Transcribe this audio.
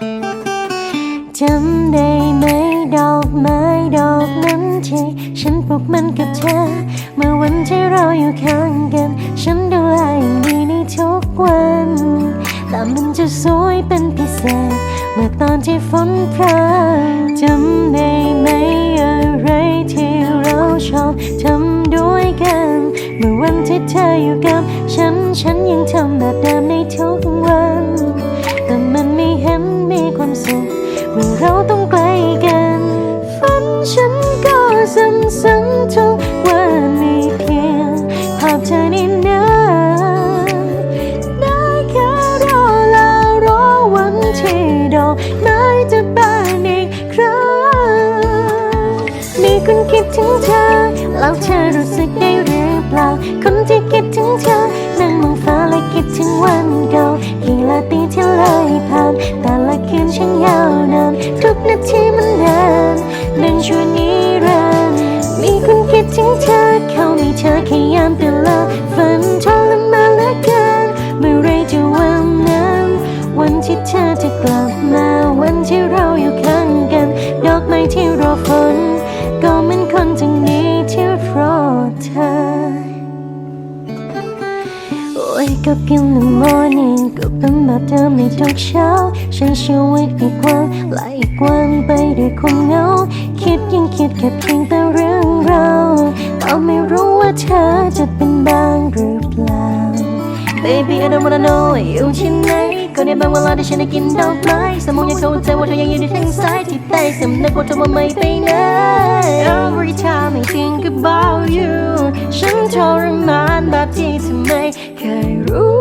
จำได้ไหมดอกไม้ดอกนั้นที่ฉันปลูกมันกับเธอ เมื่อวันที่เราอยู่ข้างกัน ฉันดูแลอย่างดีในทุกวันแต่มันจะสวยเป็นพิเศษ เมื่อตอนที่ฝนพรางจำได้ไหมอะไรที่เราชอบทำด้วยกัน เมื่อวันที่เธออยู่กับฉัน ฉันยังทำแบบ มื่อเราต้องใกล้กัน ฝันฉันก็ซ้ำๆทุกวันมีเพียงภาพเธอในนั้น ได้แค่รอแล้วรอวันที่ดอกไม้จะบานอีกครั้ง มีคนคิดถึงเธอ แล้วเธอรู้สึกได้หรือเปล่า คนที่คิดถึงเธอนั่งมองฟ้าและคิดถึงวันเก่ากี่ลาตีที่เลยผ่าน อกไม้ที่รอฝนก็เหมือนคนจากนี้ที่รอเธอ Wake up in the morning ก็เป็นแบบเดิมในทุกเช้าใช้ชีวิตอีกวันและอีกวันไปด้วยความเหงา คิดยังคิดแค่เพียงแต่เรื่องเราเราไม่รู้ว่าเธอจะเป็นบ้างหรือเปล่า Baby I don't wanna know อยู่ที่ไหนก็ในบางเวลาที่ฉันได้กินดอกไม้สมองยังเข้าใจว่าเธอยังอยู่ที่ทางซ้าย ที่ใต้สำนึกว่าเธอว่าไม่ไปไหน Every time I think about you ฉันทรมานแบบที่เธอไม่เคยรู้